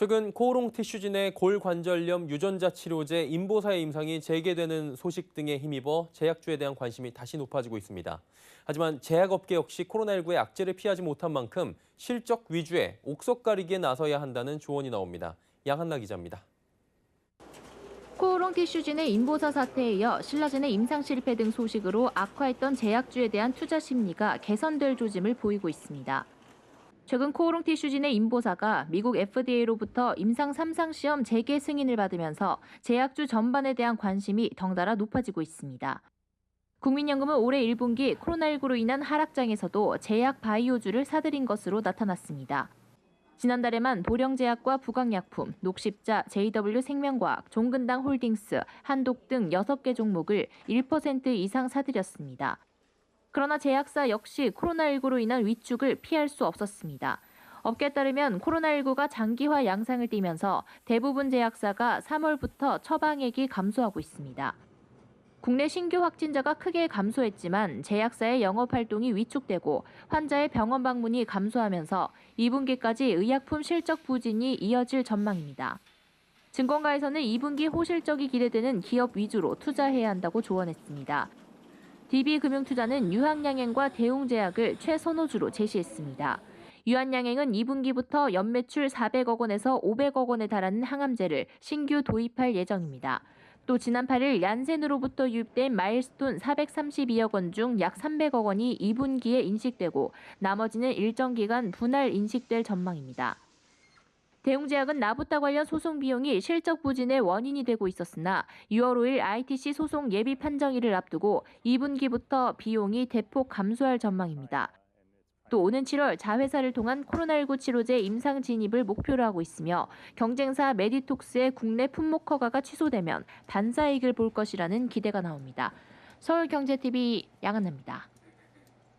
최근 코오롱 티슈진 의 골관절염 유전자 치료제 인보사의 임상이 재개되는 소식 등에 힘입어 제약주에 대한 관심이 다시 높아지고 있습니다. 하지만 제약업계 역시 코로나19의 악재를 피하지 못한 만큼 실적 위주의 옥석 가리기에 나서야 한다는 조언이 나옵니다. 양한나 기자입니다. 코오롱 티슈진의 인보사 사태에 이어 신라젠의 임상 실패 등 소식으로 악화했던 제약주에 대한 투자 심리가 개선될 조짐을 보이고 있습니다. 최근 코오롱 티슈진의 인보사가 미국 FDA로부터 임상 3상 시험 재개 승인을 받으면서 제약주 전반에 대한 관심이 덩달아 높아지고 있습니다. 국민연금은 올해 1분기 코로나19로 인한 하락장에서도 제약 바이오주를 사들인 것으로 나타났습니다. 지난달에만 보령제약과 부강약품, 녹십자, JW 생명과학, 종근당 홀딩스, 한독 등 6개 종목을 1% 이상 사들였습니다. 그러나 제약사 역시 코로나19로 인한 위축을 피할 수 없었습니다. 업계에 따르면 코로나19가 장기화 양상을 띠면서 대부분 제약사가 3월부터 처방액이 감소하고 있습니다. 국내 신규 확진자가 크게 감소했지만 제약사의 영업 활동이 위축되고 환자의 병원 방문이 감소하면서 2분기까지 의약품 실적 부진이 이어질 전망입니다. 증권가에서는 2분기 호실적이 기대되는 기업 위주로 투자해야 한다고 조언했습니다. DB금융투자는 유한양행과 대웅제약을 최선호주로 제시했습니다. 유한양행은 2분기부터 연매출 400억 원에서 500억 원에 달하는 항암제를 신규 도입할 예정입니다. 또 지난 8일 얀센으로부터 유입된 마일스톤 432억 원 중 약 300억 원이 2분기에 인식되고 나머지는 일정 기간 분할 인식될 전망입니다. 대웅제약은 나부타 관련 소송 비용이 실적 부진의 원인이 되고 있었으나 6월 5일 ITC 소송 예비 판정일을 앞두고 2분기부터 비용이 대폭 감소할 전망입니다. 또 오는 7월 자회사를 통한 코로나19 치료제 임상 진입을 목표로 하고 있으며 경쟁사 메디톡스의 국내 품목 허가가 취소되면 반사이익을 볼 것이라는 기대가 나옵니다. 서울경제TV 양한나입니다.